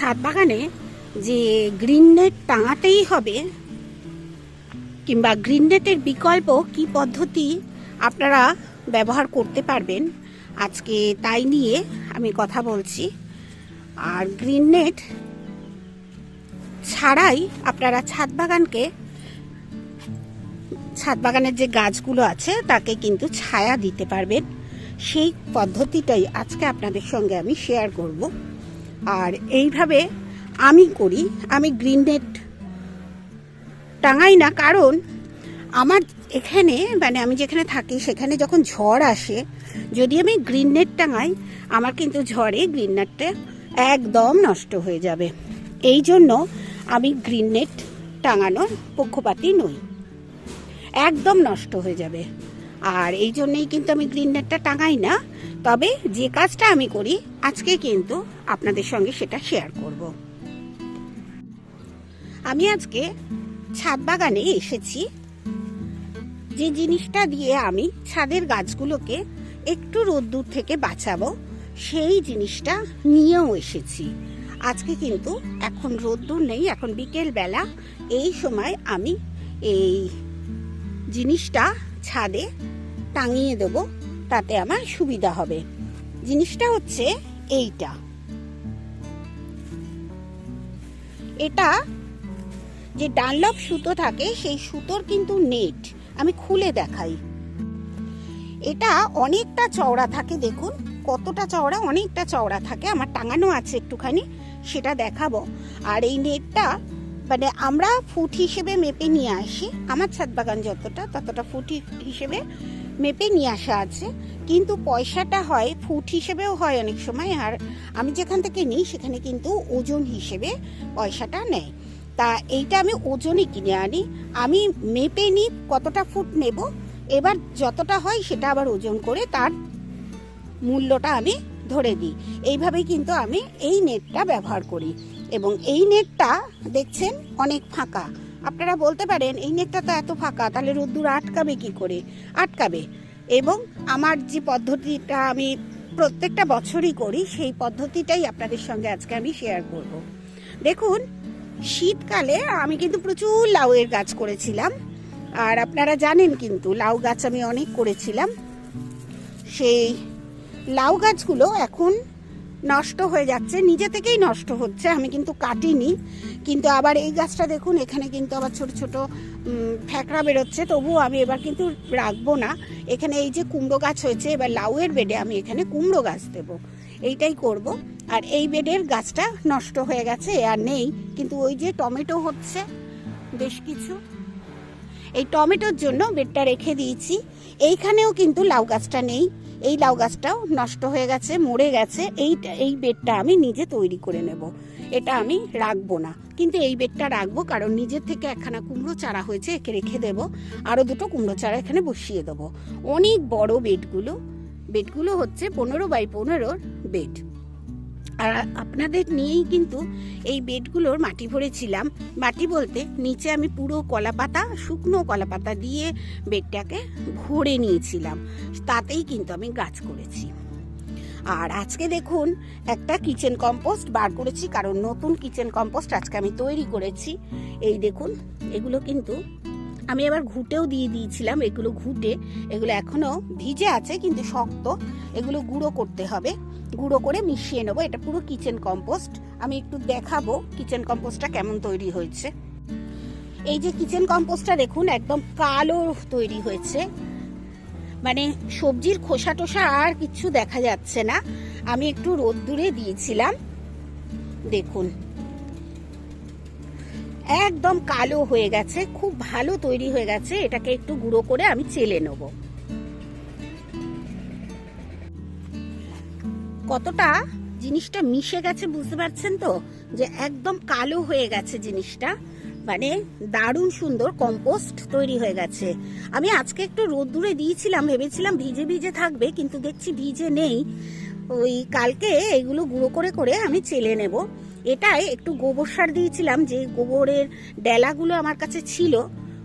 ছাদ বাগানে যে গ্রিন নেট টাঙাতেই হবে, কিংবা গ্রিন নেটের বিকল্প কি পদ্ধতি আপনারা ব্যবহার করতে পারবেন, আজকে তাই নিয়ে আমি কথা বলছি। আর গ্রিন নেট ছাড়াই আপনারা ছাদ বাগানকে, ছাদ বাগানের যে গাছগুলো আছে তাকে কিন্তু ছায়া দিতে পারবেন। সেই পদ্ধতিটাই আজকে আপনাদের সঙ্গে আমি শেয়ার করব। আর এইভাবে আমি করি, আমি গ্রিন নেট টাঙাই না, কারণ আমার এখানে মানে আমি যেখানে থাকি, সেখানে যখন ঝড় আসে, যদি আমি গ্রিন নেট টাঙাই, আমার কিন্তু ঝড়ে গ্রিন নেটটা একদম নষ্ট হয়ে যাবে। এই জন্য আমি গ্রিন নেট টাঙানোর পক্ষপাতী নই। একদম নষ্ট হয়ে যাবে। আর এই জন্যই কিন্তু আমি গ্রিন টাঙাই না। তবে যে কাজটা আমি করি, আজকে কিন্তু আপনাদের সঙ্গে সেটা শেয়ার করব। আমি আজকে ছাদ বাগানে এসেছি। যে জিনিসটা দিয়ে আমি ছাদের গাছগুলোকে একটু রোদ্দুর থেকে বাঁচাবো, সেই জিনিসটা নিয়েও এসেছি। আজকে কিন্তু এখন রোদ্দুর নেই, এখন বিকেল বেলা এই সময় আমি এই জিনিসটা ছাদে টাঙিয়ে দেব, তাতে আমার সুবিধা হবে। জিনিসটা হচ্ছে এইটা। এটা যে ডানলপ সুতো থাকে, সেই সুতোর কিন্তু নেট আমি খুলে দেখাই। এটা অনেকটা চওড়া থাকে, দেখুন কতটা চওড়া, অনেকটা চওড়া থাকে, আমার টাঙানো আছে একটুখানি, সেটা দেখাবো। আর এই নেটটা মানে আমরা ফুট হিসেবে মেপে নিয়ে আসি, আমার ছাদ বাগান যতটা, ততটা ফুট হিসেবে মেপে নিয়ে আসা আছে। কিন্তু পয়সাটা হয়, ফুট হিসেবেও হয় অনেক সময়, আর আমি যেখান থেকে নিই, সেখানে কিন্তু ওজন হিসেবে পয়সাটা নেয়। তা এইটা আমি ওজনই কিনে আনি। আমি মেপে নিই কতটা ফুট নেব, এবার যতটা হয় সেটা আবার ওজন করে তার মূল্যটা আমি ধরে দিই। এইভাবেই কিন্তু আমি এই নেটটা ব্যবহার করি। এবং এই নেটটা দেখছেন অনেক ফাঁকা। আপনারা বলতে পারেন, এই নেটটা তো এত ফাঁকা, তাহলে রোদ্দুর আটকাবে কি করে? আটকাবে। এবং আমার যে পদ্ধতিটা আমি প্রত্যেকটা বছরই করি, সেই পদ্ধতিটাই আপনাদের সঙ্গে আজকে আমি শেয়ার করব। দেখুন, শীতকালে আমি কিন্তু প্রচুর লাউয়ের গাছ করেছিলাম। আর আপনারা জানেন কিন্তু, লাউ গাছ আমি অনেক করেছিলাম। সেই লাউ গাছগুলো এখন নষ্ট হয়ে যাচ্ছে, নিজে থেকেই নষ্ট হচ্ছে, আমি কিন্তু কাটিনি। কিন্তু আবার এই গাছটা দেখুন, এখানে কিন্তু আবার ছোট ছোট ফ্যাকড়া বেরোচ্ছে, তবুও আমি এবার কিন্তু রাখব না। এখানে এই যে কুমড়ো গাছ হয়েছে, এবার লাউয়ের বেডে আমি এখানে কুমড়ো গাছ দেবো। এইটাই করব। আর এই বেডের গাছটা নষ্ট হয়ে গেছে আর নেই। কিন্তু ওই যে টমেটো হচ্ছে, বেশ কিছু। এই টমেটোর জন্য বেডটা রেখে দিয়েছি। এইখানেও কিন্তু লাউ গাছটা নেই। এই লাউ গাছটাও নষ্ট হয়ে গেছে, মরে গেছে। এই এই বেডটা আমি নিজে তৈরি করে নেব। এটা আমি রাখব না। কিন্তু এই বেডটা রাখব কারণ নিজের থেকে একখানা কুমড়ো চারা হয়েছে, একে রেখে দেব। আরও দুটো কুমড়ো চারা এখানে বসিয়ে দেবো। অনেক বড় বেডগুলো বেডগুলো হচ্ছে পনেরো বাই পনেরোর বেড। আর আপনাদের নিয়েই কিন্তু এই বেডগুলোর মাটি ভরেছিলাম। মাটি বলতে নিচে আমি পুরো কলাপাতা, শুকনো কলাপাতা দিয়ে বেডটাকে ভরে নিয়েছিলাম। তাতেই কিন্তু আমি গাছ করেছি। আর আজকে দেখুন, একটা কিচেন কম্পোস্ট বার করেছি, কারণ নতুন কিচেন কম্পোস্ট আজকে আমি তৈরি করেছি। এই দেখুন, এগুলো কিন্তু আমি আবার ঘুটেও দিয়ে দিয়েছিলাম এগুলো ঘুটে। এগুলো এখনও ভিজে আছে, কিন্তু শক্ত। এগুলো গুঁড়ো করতে হবে। গুঁড়ো করে মিশিয়ে নেব। এটা পুরো কিচেন কম্পোস্ট। আমি একটু দেখাবো কিচেন কম্পোস্টটা কেমন তৈরি হয়েছে। এই যে কিচেন কম্পোস্টটা দেখুন, একদম কালো তৈরি হয়েছে। মানে সবজির খোসা টোসা আর কিছু দেখা যাচ্ছে না। আমি একটু রোদ্দুরে দিয়েছিলাম। দেখুন। একদম কালো হয়ে গেছে, খুব ভালো তৈরি হয়ে গেছে, এটাকে একটু গুঁড়ো করে আমি চেলে নেব। কতটা জিনিসটা মিশে গেছে বুঝতে পারছেন তো? যে একদম কালো হয়ে গেছে জিনিসটা। মানে দারুণ সুন্দর কম্পোস্ট তৈরি হয়ে গেছে। আমি আজকে একটু রোদ্দুরে দিয়েছিলাম, ভেবেছিলাম ভিজে ভিজে থাকবে, কিন্তু দেখছি ভিজে নেই। ওই কালকে এগুলো গুঁড়ো করে করে আমি চেলে নেব। এটাই একটু গোবর সার দিয়েছিলাম, যে গোবরের ডেলাগুলো আমার কাছে ছিল,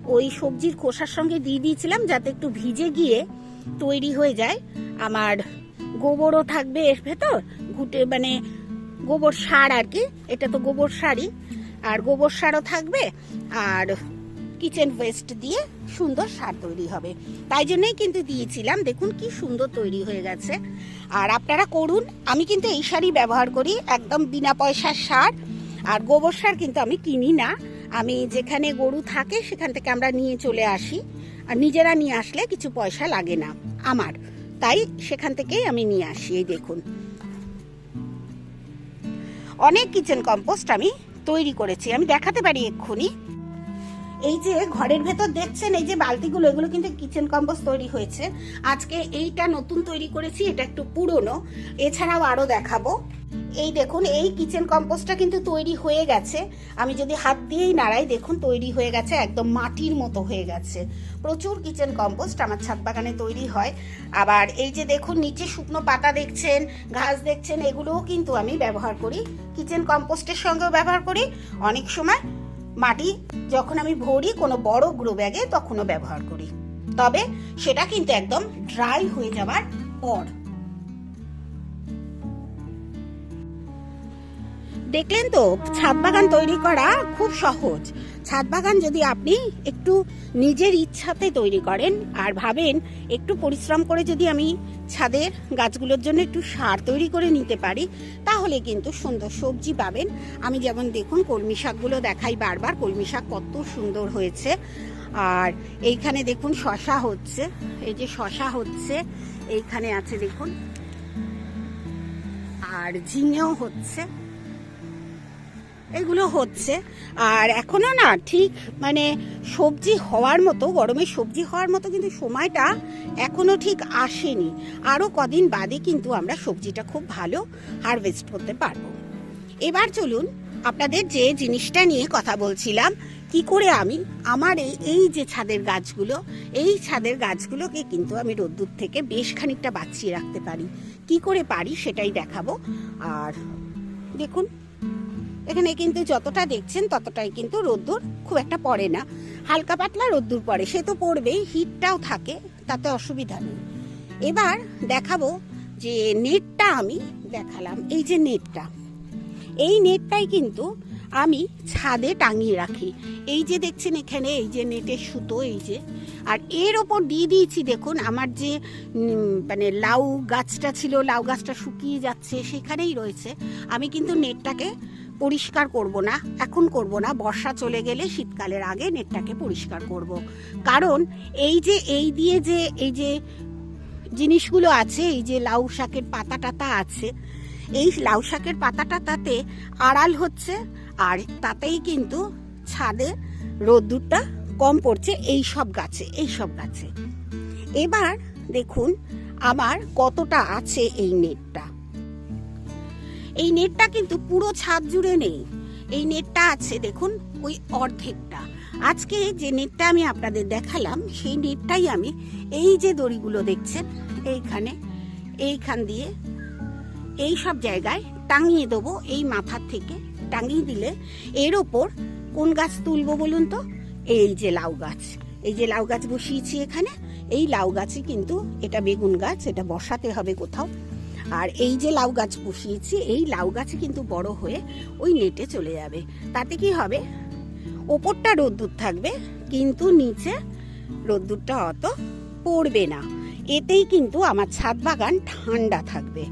ওই সবজির খোসার সঙ্গে দিয়ে দিয়েছিলাম যাতে একটু ভিজে গিয়ে তৈরি হয়ে যায়। আমার গোবরও থাকবে এর ভেতর, ঘুটে মানে গোবর সার আর কি, এটা তো গোবর সারই। আর গোবর সারও থাকবে, আর কিচেন ওয়েস্ট দিয়ে সুন্দর সার তৈরি হবে। তাই জন্যই কিন্তু দিয়েছিলাম। দেখুন কি সুন্দর তৈরি হয়ে গেছে। আর আপনারা করুন, আমি কিন্তু এই সারই ব্যবহার করি, একদম বিনা পয়সার সার। আর গোবর সার কিন্তু আমি কিনি না। আমি যেখানে গরু থাকে সেখান থেকে আমরা নিয়ে চলে আসি। আর নিজেরা নিয়ে আসলে কিছু পয়সা লাগে না আমার। তাই সেখান থেকেই আমি নিয়ে আসি, এই দেখুন। অনেক কিচেন কম্পোস্ট আমি তৈরি করেছি। আমি দেখাতে পারি এক্ষুনি। এই যে ঘরের ভেতর দেখছেন, এই যে বালতিগুলো, এগুলো কিন্তু কিচেন কম্পোস্ট তৈরি হয়েছে। আজকে এইটা নতুন তৈরি করেছি, এটা একটু পুরনো। এছাড়াও আরও দেখাবো। এই দেখুন, এই কিচেন কম্পোস্টটা কিন্তু তৈরি হয়ে গেছে। আমি যদি হাত দিয়েই নাড়াই, দেখুন তৈরি হয়ে গেছে, একদম মাটির মতো হয়ে গেছে। প্রচুর কিচেন কম্পোস্ট আমার ছাদ বাগানে তৈরি হয়। আবার এই যে দেখুন, নিচে শুকনো পাতা দেখছেন, ঘাস দেখছেন, এগুলোও কিন্তু আমি ব্যবহার করি। কিচেন কম্পোস্টের সঙ্গেও ব্যবহার করি। অনেক সময় মাটি যখন আমি ভরি কোনো বড় গ্রো ব্যাগে তখনও ব্যবহার করি। তবে সেটা কিন্তু একদম ড্রাই হয়ে যাবার পর। দেখলেন তো, ছাদ বাগান তৈরি করা খুব সহজ। ছাদ বাগান যদি আপনি একটু নিজের ইচ্ছাতে তৈরি করেন আর ভাবেন একটু পরিশ্রম করে যদি আমি ছাদের গাছগুলোর জন্য একটু সার তৈরি করে নিতে পারি, তাহলে কিন্তু সুন্দর সবজি পাবেন। আমি যেমন দেখুন কলমি শাকগুলো দেখাই বারবার, কলমি শাক কত সুন্দর হয়েছে। আর এইখানে দেখুন শশা হচ্ছে, এই যে শশা হচ্ছে, এইখানে আছে দেখুন। আর ঝিঙেও হচ্ছে। এগুলো হচ্ছে। আর এখনও না ঠিক মানে সবজি হওয়ার মতো, গরমে সবজি হওয়ার মতো কিন্তু সময়টা এখনও ঠিক আসেনি। আরও কদিন বাদে কিন্তু আমরা সবজিটা খুব ভালো হারভেস্ট করতে পারব। এবার চলুন আপনাদের যে জিনিসটা নিয়ে কথা বলছিলাম, কি করে আমি আমার এই এই যে ছাদের গাছগুলো, এই ছাদের গাছগুলোকে কিন্তু আমি রোদ্দুর থেকে বেশ খানিকটা বাঁচিয়ে রাখতে পারি। কি করে পারি সেটাই দেখাবো। আর দেখুন এখানে কিন্তু যতটা দেখছেন ততটাই কিন্তু রোদ্দুর খুব একটা পড়ে না। হালকা পাতলা রোদ্দুর পড়ে, সে তো পড়বেই হিটটাও থাকে, তাতে অসুবিধা নেই। এবার দেখাবো যে নেটটা আমি দেখালাম, এই যে নেটটা। এই নেটটাই কিন্তু আমি ছাদে টাঙিয়ে রাখি। এই যে দেখছেন এখানে, এই যে নেটের সুতো, এই যে। আর এর ওপর দিয়ে দিয়েছি, দেখুন, আমার যে মানে লাউ গাছটা ছিল, লাউ গাছটা শুকিয়ে যাচ্ছে, সেখানেই রয়েছে। আমি কিন্তু নেটটাকে পরিষ্কার করব না, এখন করব না, বর্ষা চলে গেলে শীতকালের আগে নেটটাকে পরিষ্কার করব। কারণ এই যে, এই দিয়ে যে, এই যে জিনিসগুলো আছে, এই যে লাউ শাকের পাতা টাতা আছে, এই লাউ শাকের পাতা টাতাতে আড়াল হচ্ছে আর তাতেই কিন্তু ছাদে রোদ্দুরটা কম পড়ছে এই সব গাছে, এই সব গাছে। এবার দেখুন, আমার কতটা আছে এই নেটটা। এই নেটটা কিন্তু পুরো ছাদ জুড়ে নেই। এই নেটটা আছে, দেখুন, ওই অর্ধেকটা। আজকে যে নেটটা আমি আপনাদের দেখালাম, সেই নেটটাই আমি এই যে দড়িগুলো দেখছেন, এইখানে, এইখান দিয়ে এই সব জায়গায় টাঙিয়ে দেবো, এই মাথার থেকে টাঙিয়ে দিলে এর ওপর কোন গাছ তুলবো বলুন তো? এই যে লাউ গাছ। এই যে লাউ গাছ বসিয়েছি এখানে, এই লাউ গাছে কিন্তু এটা বেগুন গাছ, এটা বসাতে হবে কোথাও। আর এই যে লাউ গাছ বসিয়েছি, এই লাউ গাছে কিন্তু বড় হয়ে ওই নেটে চলে যাবে। তাতে কি হবে? ওপরটা রোদ্দুর থাকবে, কিন্তু নিচে রোদ্দুরটা অত পড়বে না। এতেই কিন্তু আমার ছাদ বাগান ঠান্ডা থাকবে।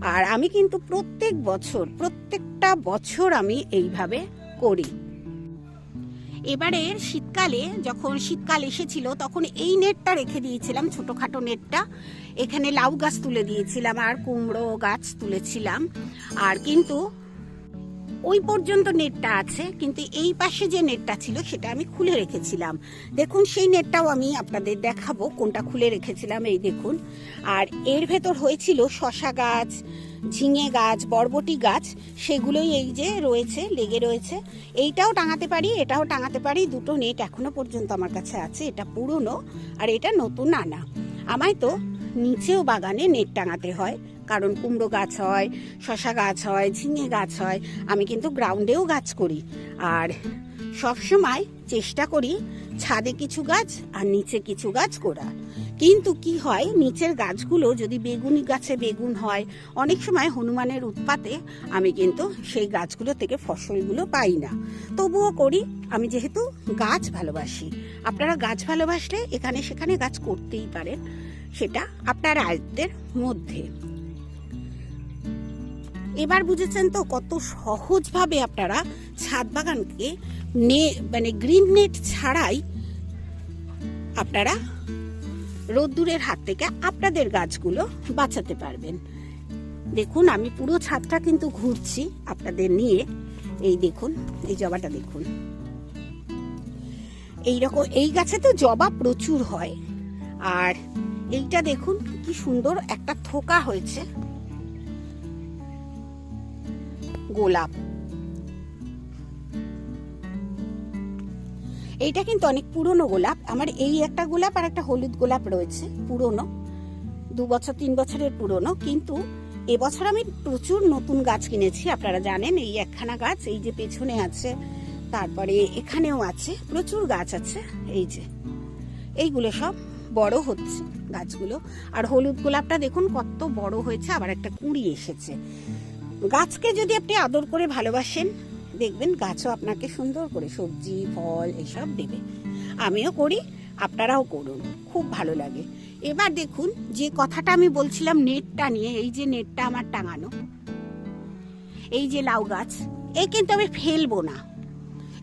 আর আমি কিন্তু প্রত্যেক বছর, প্রত্যেকটা বছর আমি এইভাবে করি। এবারে শীতকালে, যখন শীতকাল এসেছিল, তখন এই নেটটা রেখে দিয়েছিলাম, ছোটোখাটো নেটটা। এখানে লাউ গাছ তুলে দিয়েছিলাম, আর কুমড়ো গাছ তুলেছিলাম। আর কিন্তু ওই পর্যন্ত নেটটা আছে, কিন্তু এই পাশে যে নেটটা ছিল সেটা আমি খুলে রেখেছিলাম। দেখুন, সেই নেটটাও আমি আপনাদের দেখাবো কোনটা খুলে রেখেছিলাম, এই দেখুন। আর এর ভেতর হয়েছিল শশা গাছ, ঝিঙে গাছ, বরবটি গাছ, সেগুলোই এই যে রয়েছে, লেগে রয়েছে। এইটাও টাঙাতে পারি, এটাও টাঙাতে পারি, দুটো নেট এখনও পর্যন্ত আমার কাছে আছে, এটা পুরনো আর এটা নতুন আনা। আমায় তো নিচেও বাগানে নেট টাঙাতে হয়। কারণ কুমড়ো গাছ হয়, শশা গাছ হয়, ঝিঙে গাছ হয়, আমি কিন্তু গ্রাউন্ডেও গাছ করি। আর সবসময় চেষ্টা করি ছাদে কিছু গাছ আর নিচে কিছু গাছ করার। কিন্তু কি হয়, নিচের গাছগুলো যদি বেগুনি গাছে বেগুন হয়, অনেক সময় হনুমানের উৎপাতে আমি কিন্তু সেই গাছগুলো থেকে ফসলগুলো পাই না। তবুও করি, আমি যেহেতু গাছ ভালোবাসি। আপনারা গাছ ভালোবাসলে এখানে সেখানে গাছ করতেই পারেন, সেটা আপনার আয়ত্তের মধ্যে। এবার বুঝেছেন তো কত সহজভাবে আপনারা ছাদ বাগানকে নে মানে গ্রিন নেট ছাড়াই আপনারা রোদ্দুরের হাত থেকে আপনাদের গাছগুলো বাঁচাতে পারবেন। দেখুন, আমি পুরো ছাদটা কিন্তু ঘুরছি আপনাদের নিয়ে। এই দেখুন, এই জবাটা দেখুন। এই রকম, এই গাছে তো জবা প্রচুর হয়। আর এইটা দেখুন, কি সুন্দর একটা থোকা হয়েছে। গোলাপ। এইটা কিন্তু অনেক পুরনো গোলাপ। আমার এই একটা গোলাপ আর একটা হলুদ গোলাপ রয়েছে, পুরনো। দু বছর, তিন বছরের পুরনো। কিন্তু এবছর আমি প্রচুর নতুন গাছ কিনেছি, আপনারা জানেন, এই একখানা গাছ, এই যে পেছনে আছে, তারপরে এখানেও আছে, প্রচুর গাছ আছে, এই যে। এইগুলো সব বড় হচ্ছে গাছগুলো। আর হলুদ গোলাপটা দেখুন, কত বড় হয়েছে, আবার একটা কুঁড়ি এসেছে। গাছকে যদি আপনি আদর করে ভালোবাসেন, দেখবেন গাছও আপনাকে সুন্দর করে সবজি, ফল এসব দেবে। আমিও করি, আপনারাও করুন, খুব ভালো লাগে। এবার দেখুন, যে কথাটা আমি বলছিলাম নেটটা নিয়ে, এই যে নেটটা আমার টাঙানো, এই যে লাউ গাছ, এ কিন্তু আমি ফেলব না।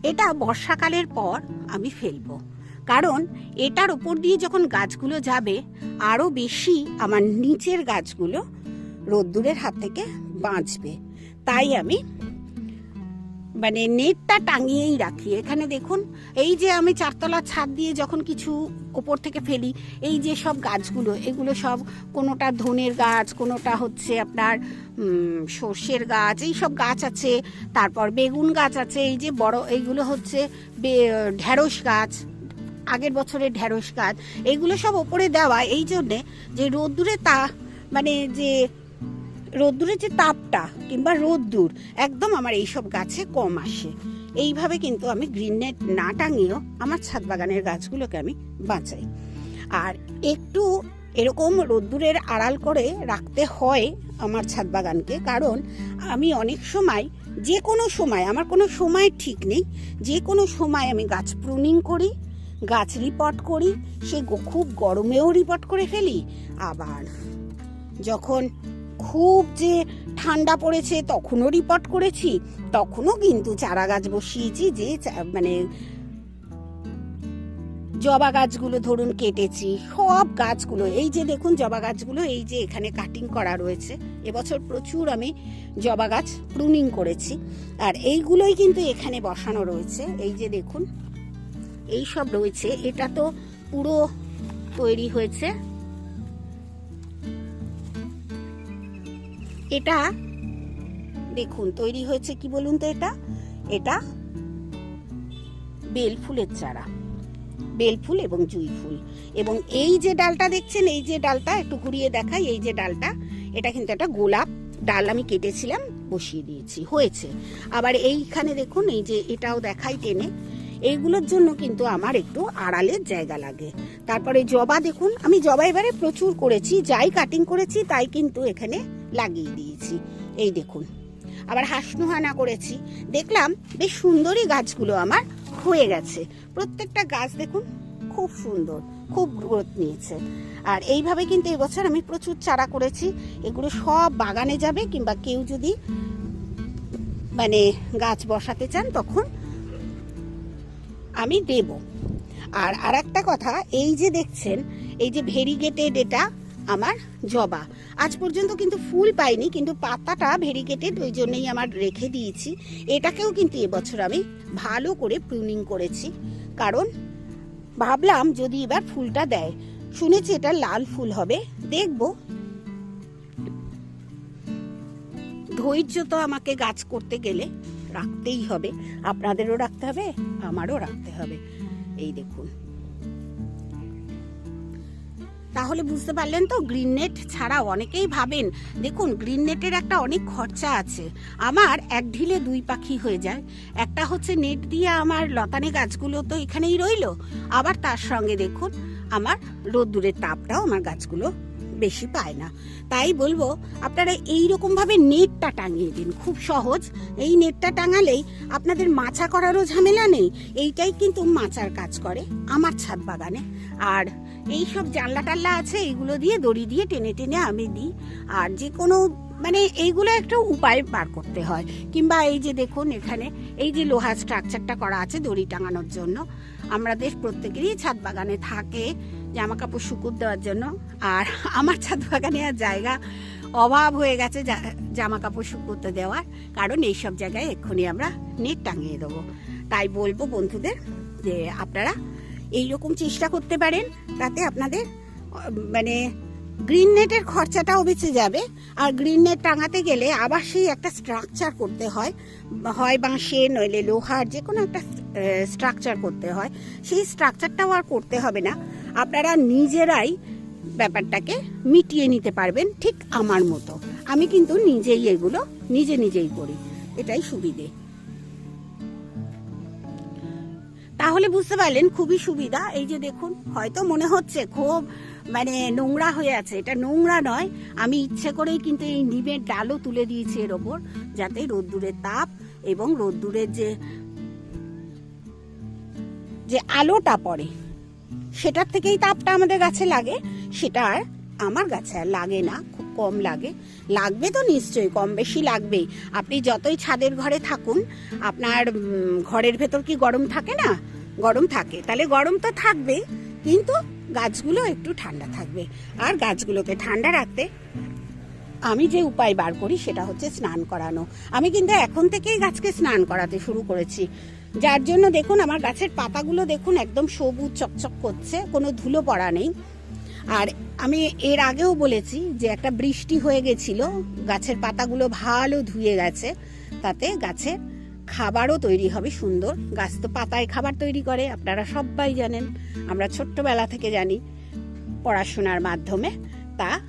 এটা বর্ষাকালের পর আমি ফেলব। কারণ এটার ওপর দিয়ে যখন গাছগুলো যাবে, আরও বেশি আমার নিচের গাছগুলো রোদ্দুরের হাত থেকে বাঁচবে। তাই আমি মানে নেটটা টাঙিয়েই রাখি। এখানে দেখুন, এই যে আমি চারতলা ছাদ দিয়ে যখন কিছু ওপর থেকে ফেলি, এই যে সব গাছগুলো, এগুলো সব কোনোটা ধনের গাছ, কোনোটা হচ্ছে আপনার সর্ষের গাছ, এই সব গাছ আছে। তারপর বেগুন গাছ আছে, এই যে বড়, এইগুলো হচ্ছে ঢ্যাঁড়স গাছ, আগের বছরের ঢ্যাঁড়স গাছ। এইগুলো সব ওপরে দেওয়া, এই জন্যে যে রোদ্দুরে তা মানে যে রোদ্দুরের যে তাপটা কিংবা রোদ্দুর, একদম আমার এইসব গাছে কম আসে। এইভাবে কিন্তু আমি গ্রিন নেট না টাঙিয়েও আমার ছাদ বাগানের গাছগুলোকে আমি বাঁচাই। আর একটু এরকম রোদ্দুরের আড়াল করে রাখতে হয় আমার ছাদ বাগানকে, কারণ আমি অনেক সময়, যে কোনো সময়, আমার কোনো সময় ঠিক নেই, যে কোনো সময় আমি গাছ প্রুনিং করি, গাছ রিপোর্ট করি, সে খুব গরমেও রিপোর্ট করে ফেলি। আবার যখন খুব যে ঠান্ডা পড়েছে তখনও রিপোর্ট করেছি, তখনও কিন্তু চারা গাছ বসিয়েছি যে মানে জবা গাছগুলো ধরুন কেটেছি, সব গাছগুলো, এই যে দেখুন জবা গাছগুলো, এই যে এখানে কাটিং করা রয়েছে, এবছর প্রচুর আমি জবা গাছ প্রুনিং করেছি, আর এইগুলোই কিন্তু এখানে বসানো রয়েছে, এই যে দেখুন, এই সব রয়েছে, এটা তো পুরো তৈরি হয়েছে। এটা, দেখুন, তৈরি হয়েছে কি বলুন তো এটা? এটা বেল ফুলের চারা। বেল ফুল এবং জুই ফুল। এবং এই যে ডালটা দেখছেন, এই যে ডালটা একটু ঘুরিয়ে দেখাই, এই যে ডালটা, এটা কিন্তু একটা গোলাপ ডাল আমি কেটেছিলাম, বসিয়ে দিয়েছি, হয়েছে। আবার এইখানে দেখুন, এই যে এটাও দেখাই টেনে, এইগুলোর জন্য কিন্তু আমার একটু আড়ালের জায়গা লাগে। তারপরে জবা দেখুন, আমি জবা এবারে প্রচুর করেছি, যাই কাটিং করেছি, তাই কিন্তু এখানে লাগিয়ে দিয়েছি। এই দেখুন। আবার হাসনুহানা করেছি। দেখলাম বেশ সুন্দরই গাছগুলো আমার হয়ে গেছে। প্রত্যেকটা গাছ দেখুন খুব সুন্দর, খুব গ্রোথ নিয়েছে। আর এইভাবে কিন্তু এবছর আমি প্রচুর চারা করেছি। এগুলো সব বাগানে যাবে কিংবা কেউ যদি মানে গাছ বসাতে চান তখন আমি দেব। আর আর একটা কথা, এই যে দেখছেন, এই যে ভেরিগেটেড এটা আমার জবা। আজ পর্যন্ত কিন্তু ফুল পাইনি, কিন্তু পাতাটা ভেরিকেটেড ওই জন্যই আমার রেখে দিয়েছি। এটাকেও কিন্তু এবছর আমি ভালো করে প্রুনিং করেছি। কারণ ভাবলাম যদি এবার ফুলটা দেয়, শুনেছি এটা লাল ফুল হবে, দেখব। ধৈর্য তো আমাকে গাছ করতে গেলে রাখতেই হবে। আপনাদেরও রাখতে হবে, আমারও রাখতে হবে। এই দেখুন। তাহলে বুঝতে পারলেন তো গ্রিন নেট ছাড়া অনেকেই ভাবেন, দেখুন গ্রিন নেটের একটা অনেক খরচা আছে। আমার এক ঢিলে দুই পাখি হয়ে যায়। একটা হচ্ছে নেট দিয়ে আমার লতানে গাছগুলো তো এখানেই রইল। আবার তার সঙ্গে দেখুন, আমার রোদ্দুরের তাপটাও আমার গাছগুলো বেশি পায় না। তাই বলব, আপনারা এই রকম ভাবে নেটটা টাঙিয়ে দিন, খুব সহজ। এই নেটটা টাঙালেই আপনাদের মাচা করারও ঝামেলা নেই। এইটাই কিন্তু মাচার কাজ করে আমার ছাদ বাগানে। আর এই সব জানলা টাল্লা আছে, এইগুলো দিয়ে দড়ি দিয়ে টেনে টেনে আমি দিই। আর যে কোনো মানে এইগুলো একটা উপায় বার করতে হয়। কিংবা এই যে দেখুন এখানে, এই যে লোহার স্ট্রাকচারটা করা আছে দড়ি টাঙানোর জন্য। আমাদের প্রত্যেকেরই ছাদ বাগানে থাকে জামা কাপড় শুকুর দেওয়ার জন্য। আর আমার ছাদ বাগানে আর জায়গা অভাব হয়ে গেছে জামা কাপড় শুকুতে দেওয়ার। কারণ এই সব জায়গায় এক্ষুনি আমরা নেট টাঙিয়ে দেবো। তাই বলব বন্ধুদের যে আপনারা এই রকম চেষ্টা করতে পারেন, তাতে আপনাদের মানে গ্রিন নেটের খরচাটাও বেঁচে যাবে। আর গ্রিন নেট টাঙাতে গেলে আবার সেই একটা স্ট্রাকচার করতে হয়। হয় বাঁশের নইলে লোহার যে কোনো একটা স্ট্রাকচার করতে হয়। সেই স্ট্রাকচারটাও আর করতে হবে না। আপনারা নিজেরাই ব্যাপারটাকে মিটিয়ে নিতে পারবেন ঠিক আমার মতো। আমি কিন্তু নিজেই এগুলো, নিজে নিজেই করি। এটাই সুবিধে। তাহলে বুঝতে পারলেন খুবই সুবিধা। এই যে দেখুন, হয়তো মনে হচ্ছে খুব মানে নোংরা হয়ে আছে। এটা নোংরা নয়, আমি ইচ্ছে করেই কিন্তু এই নিমের ডালও তুলে দিয়েছি এর ওপর, যাতে রোদ্দুরের তাপ এবং রোদ্দুরের যে যে আলোটা পড়ে, সেটার থেকেই তাপটা আমাদের গাছে লাগে। সেটা আর আমার গাছে আর লাগে না, খুব কম লাগে। লাগবে তো নিশ্চয়ই, কম বেশি লাগবেই। আপনি যতই ছাদের ঘরে থাকুন, আপনার ঘরের ভেতর কি গরম থাকে না? গরম থাকে। তাহলে গরম তো থাকবেই কিন্তু গাছগুলো একটু ঠান্ডা থাকবে। আর গাছগুলোকে ঠান্ডা রাখতে আমি যে উপায় বার করি সেটা হচ্ছে স্নান করানো। আমি কিন্তু এখন থেকেই গাছকে স্নান করাতে শুরু করেছি। যার জন্য দেখুন, আমার গাছের পাতাগুলো দেখুন একদম সবুজ চকচক করছে, কোনো ধুলো পড়া নেই। আর আমি এর আগেও বলেছি যে একটা বৃষ্টি হয়ে গেছিল, গাছের পাতাগুলো ভালো ধুয়ে গেছে, তাতে গাছের খাবারও তৈরি হবে সুন্দর। গাছ তো পাতায় খাবার তৈরি করে, আপনারা সবাই জানেন। আমরা ছোট্টবেলা থেকে জানি পড়াশোনার মাধ্যমে তা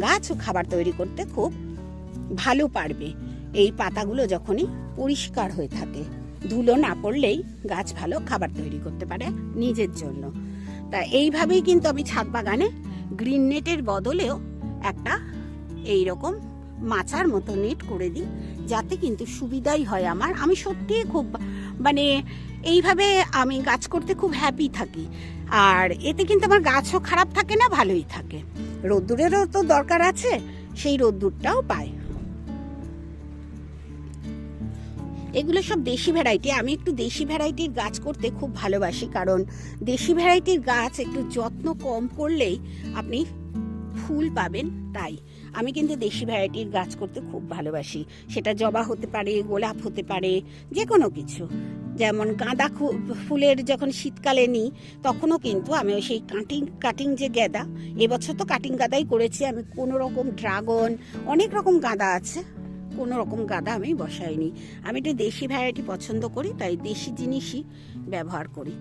গাছও খাবার তৈরি করতে খুব ভালো পারবে। এই পাতাগুলো যখনই পরিষ্কার হয়ে থাকে, ধুলো না পড়লেই গাছ ভালো খাবার তৈরি করতে পারে নিজের জন্য। তা এইভাবেই কিন্তু আমি ছাদ বাগানে গ্রিন নেটের বদলেও একটা এই রকম মাচার মতো নেট করে দিই, যাতে কিন্তু সুবিধাই হয় আমার। আমি সত্যিই খুব মানে এইভাবে আমি গাছ করতে খুব হ্যাপি থাকি। আর এতে কিন্তু আমার গাছও খারাপ থাকে না, ভালোই থাকে। রোদ্দুরেরও তো দরকার আছে, সেই রোদ্দুরটাও পায় এগুলো সব দেশি ভ্যারাইটি আমি একটু দেশি ভ্যারাইটির গাছ করতে খুব ভালোবাসি, কারণ দেশি ভ্যারাইটির গাছ একটু যত্ন কম করলেই আপনি ফুল পাবেন, তাই। আমি কিন্তু দেশি ভ্যারাইটির গাছ করতে খুব ভালোবাসি। সেটা জবা হতে পারে, গোলাপ হতে পারে যে কোনো কিছু। যেমন গাঁদা ফুলের যখন শীতকালে নিই, তখনও কিন্তু আমি সেই কাটিং কাটিং যে গাঁদা, এবছর তো কাটিং গাঁদাই করেছি। আমি কোনো রকম ড্রাগন, অনেক রকম গাঁদা আছে, কোনো রকম গাঁদা আমি বসাইনি। আমি একটু দেশি ভ্যারাইটি পছন্দ করি, তাই দেশি জিনিসই ব্যবহার করি।